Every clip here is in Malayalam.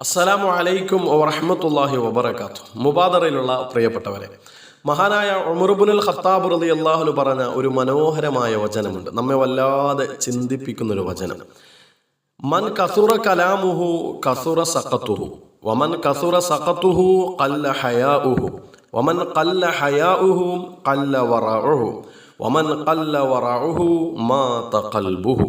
അസ്സലാമു അലൈക്കും വറഹമത്തല്ലാഹി വബർക്കാത്തു മുബാദറയിലുള്ള പ്രിയപ്പെട്ടവരെ മഹാനായ ഉമർബുനുൽ ഖത്താബ് റലി അള്ളാഹുന് പറഞ്ഞ ഒരു മനോഹരമായ വചനമുണ്ട്. നമ്മെ വല്ലാതെ ചിന്തിപ്പിക്കുന്ന ഒരു വചനം. മൻ കസുറ കലാമുഹു കസുറ സഖത്തുഹു. വമൻ കസുറ സഖത്തുഹു കല്ല ഹയാഉഹു. വമൻ കല്ല ഹയാഉഹു കല്ല വറഉഹു. വമൻ കല്ല വറഉഹു മാ ഖൽബുഹു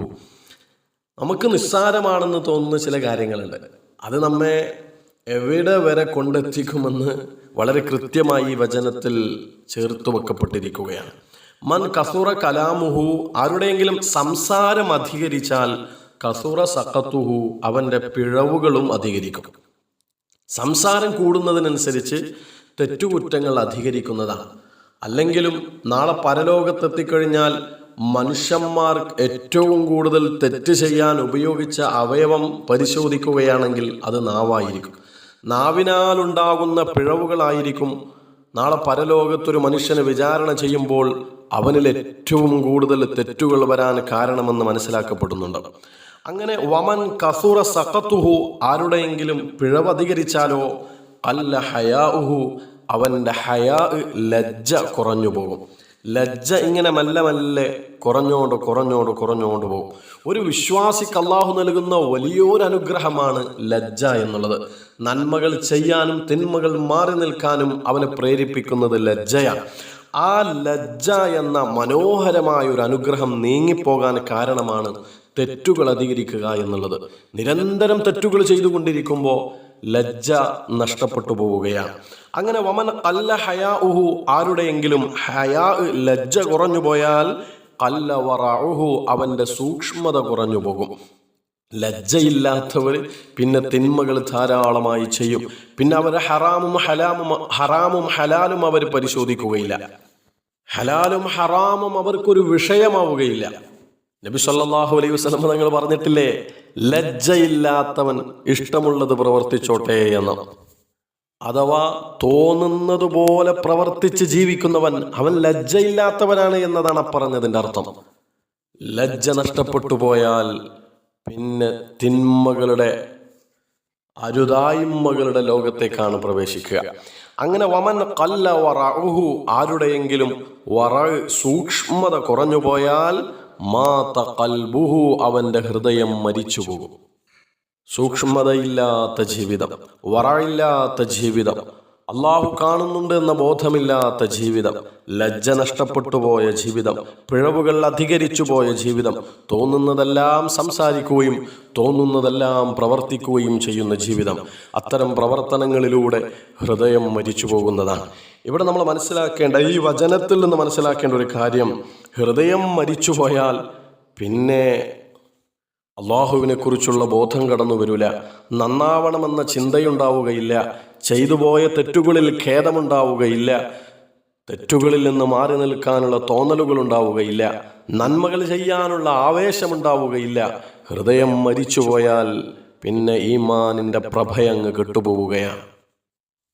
നമുക്ക് നിസ്സാരമാണെന്ന് തോന്നുന്ന ചില കാര്യങ്ങളുണ്ട്. അത് നമ്മെ എവിടെ വരെ കൊണ്ടെത്തിക്കുമെന്ന് വളരെ കൃത്യമായി ഈ വചനത്തിൽ ചേർത്തു വെക്കപ്പെട്ടിരിക്കുകയാണ്. മൻ കസൂറ കലാമുഹു ആരുടെയെങ്കിലും സംസാരം അധികരിച്ചാൽ കസൂറ സഖത്തുഹു അവന്റെ പിഴവുകളും അധികരിക്കും. സംസാരം കൂടുന്നതിനനുസരിച്ച് തെറ്റുകുറ്റങ്ങൾ അധികരിക്കുന്നതാണ്. അല്ലെങ്കിലും നാളെ പരലോകത്തെത്തിക്കഴിഞ്ഞാൽ മനുഷ്യന്മാർ ഏറ്റവും കൂടുതൽ തെറ്റ് ചെയ്യാൻ ഉപയോഗിച്ച അവയവം പരിശോധിക്കുകയാണെങ്കിൽ അത് നാവായിരിക്കും. നാവിനാലുണ്ടാകുന്ന പിഴവുകളായിരിക്കും. നാളെ പരലോകത്തൊരു മനുഷ്യനെ വിചാരണ ചെയ്യുമ്പോൾ അവനിൽ ഏറ്റവും കൂടുതൽ തെറ്റുകൾ വരാൻ കാരണമെന്ന് മനസ്സിലാക്കപ്പെടുന്നുണ്ട്. അങ്ങനെ വമൻ കസൂറ സഖത്തുഹു ആരുടെയെങ്കിലും പിഴവധികരിച്ചാലോ അല്ല ഹയാഹു അവന്റെ ഹയാ ലജ്ജ കുറഞ്ഞു പോകും ലജ്ജ ഇങ്ങനെ മെല്ലെ മെല്ലെ കുറഞ്ഞോണ്ട് കുറഞ്ഞോണ്ട് കുറഞ്ഞോണ്ട് പോകും. ഒരു വിശ്വാസിക്ക് അള്ളാഹു നൽകുന്ന വലിയൊരു അനുഗ്രഹമാണ് ലജ്ജ എന്നുള്ളത്. നന്മകൾ ചെയ്യാനും തിന്മകൾ മാറി നിൽക്കാനും അവനെ പ്രേരിപ്പിക്കുന്നത് ലജ്ജയാണ്. ആ ലജ്ജ എന്ന മനോഹരമായ ഒരു അനുഗ്രഹം നീങ്ങിപ്പോകാൻ കാരണമാണ് തെറ്റുകൾ അധികരിക്കുക എന്നുള്ളത്. നിരന്തരം തെറ്റുകൾ ചെയ്തുകൊണ്ടിരിക്കുമ്പോൾ ലജ്ജ നഷ്ടപ്പെട്ടു പോവുകയാണ്. അങ്ങനെ വമൻ അല്ല ഹയാ ഉഹു ആരുടെയെങ്കിലും ഹയാ ലജ്ജ കുറഞ്ഞു പോയാൽ കല്ല വറാഹു അവന്റെ സൂക്ഷ്മത കുറഞ്ഞു പോകും. ലജ്ജയില്ലാത്തവർ പിന്നെ തിന്മകൾ ധാരാളമായി ചെയ്യും. പിന്നെ അവരെ ഹറാമും ഹലാമും ഹറാമും ഹലാലും അവർ പരിശോധിക്കുകയില്ല. ഹലാലും ഹറാമും അവർക്കൊരു വിഷയമാവുകയില്ല. നബി സല്ലല്ലാഹു അലൈഹി വസല്ലം തങ്ങൾ പറഞ്ഞിട്ടില്ലേ ലജ്ജയില്ലാത്തവൻ ഇഷ്ടമുള്ളത് പ്രവർത്തിച്ചോട്ടെ എന്ന്. അഥവാ തോന്നുന്നത് പോലെ പ്രവർത്തിച്ച് ജീവിക്കുന്നവൻ അവൻ ലജ്ജയില്ലാത്തവനാണ് എന്നതാണ് പറഞ്ഞതിന്റെ അർത്ഥം. ലജ്ജ നഷ്ടപ്പെട്ടു പോയാൽ പിന്നെ തിന്മകളുടെ അരുതായ്മകളുടെ ലോകത്തേക്കാണ് പ്രവേശിക്കുക. അങ്ങനെ വമൻ കല്ല വറഹു ആരുടെയെങ്കിലും വറ സൂക്ഷ്മത കുറഞ്ഞു പോയാൽ മാത കൽബുഹു അവന്റെ ഹൃദയം മരിച്ചു പോകും സൂക്ഷ്മതയില്ലാത്ത ജീവിതം വറയില്ലാത്ത ജീവിതം അള്ളാഹു കാണുന്നുണ്ട് എന്ന ബോധമില്ലാത്ത ജീവിതം ലജ്ജ നഷ്ടപ്പെട്ടു പോയ ജീവിതം പിഴവുകൾ അധികരിച്ചു പോയ ജീവിതം തോന്നുന്നതെല്ലാം സംസാരിക്കുകയും തോന്നുന്നതെല്ലാം പ്രവർത്തിക്കുകയും ചെയ്യുന്ന ജീവിതം അത്തരം പ്രവർത്തനങ്ങളിലൂടെ ഹൃദയം മരിച്ചു പോകുന്നതാണ്. ഇവിടെ നമ്മൾ മനസ്സിലാക്കേണ്ട ഈ വചനത്തിൽ നിന്ന് മനസ്സിലാക്കേണ്ട ഒരു കാര്യം ഹൃദയം മരിച്ചു പോയാൽ പിന്നെ അള്ളാഹുവിനെ കുറിച്ചുള്ള ബോധം കടന്നു വരില്ല നന്നാവണമെന്ന ചിന്തയുണ്ടാവുകയില്ല ചെയ്തു പോയ തെറ്റുകളിൽ ഖേദമുണ്ടാവുകയില്ല. തെറ്റുകളിൽ നിന്ന് മാറി നിൽക്കാനുള്ള തോന്നലുകൾ ഉണ്ടാവുകയില്ല നന്മകൾ ചെയ്യാനുള്ള ആവേശമുണ്ടാവുകയില്ല. ഹൃദയം മരിച്ചുപോയാൽ പിന്നെ ഈമാനിന്റെ പ്രഭയങ്ങ് കെട്ടുപോവുകയാണ്.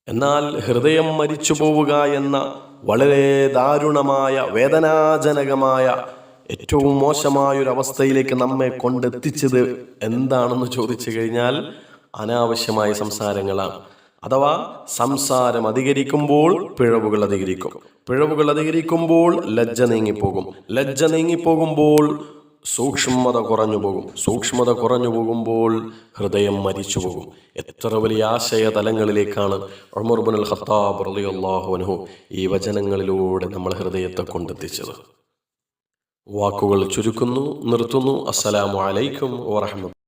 എന്നാൽ ഹൃദയം മരിച്ചു പോവുക എന്ന വളരെ ദാരുണമായ വേദനാജനകമായ ഏറ്റവും മോശമായൊരവസ്ഥയിലേക്ക് നമ്മെ കൊണ്ടെത്തിച്ചത് എന്താണെന്ന് ചോദിച്ചു കഴിഞ്ഞാൽ അനാവശ്യമായ സംസാരങ്ങളാണ്. അഥവാ സംസാരം അധികരിക്കുമ്പോൾ പിഴവുകൾ അധികരിക്കും. പിഴവുകൾ അധികരിക്കുമ്പോൾ ലജ്ജ നീങ്ങിപ്പോകും. ലജ്ജ നീങ്ങിപ്പോകുമ്പോൾ സൂക്ഷ്മത കുറഞ്ഞു പോകും. സൂക്ഷ്മത കുറഞ്ഞു പോകുമ്പോൾ ഹൃദയം മരിച്ചു പോകും. എത്ര വലിയ ആശയ തലങ്ങളിലേക്കാണ് ഉമർബുൽ ഖത്താബ് റളിയല്ലാഹു അൻഹു ഈ വചനങ്ങളിലൂടെ നമ്മൾ ഹൃദയത്തെ കൊണ്ടെത്തിച്ചത്. വാക്കുകൾ ചുരുക്കുന്നു നിർത്തുന്നു. അസ്സലാമു അലൈക്കും വറഹ്മത്തുള്ളാഹി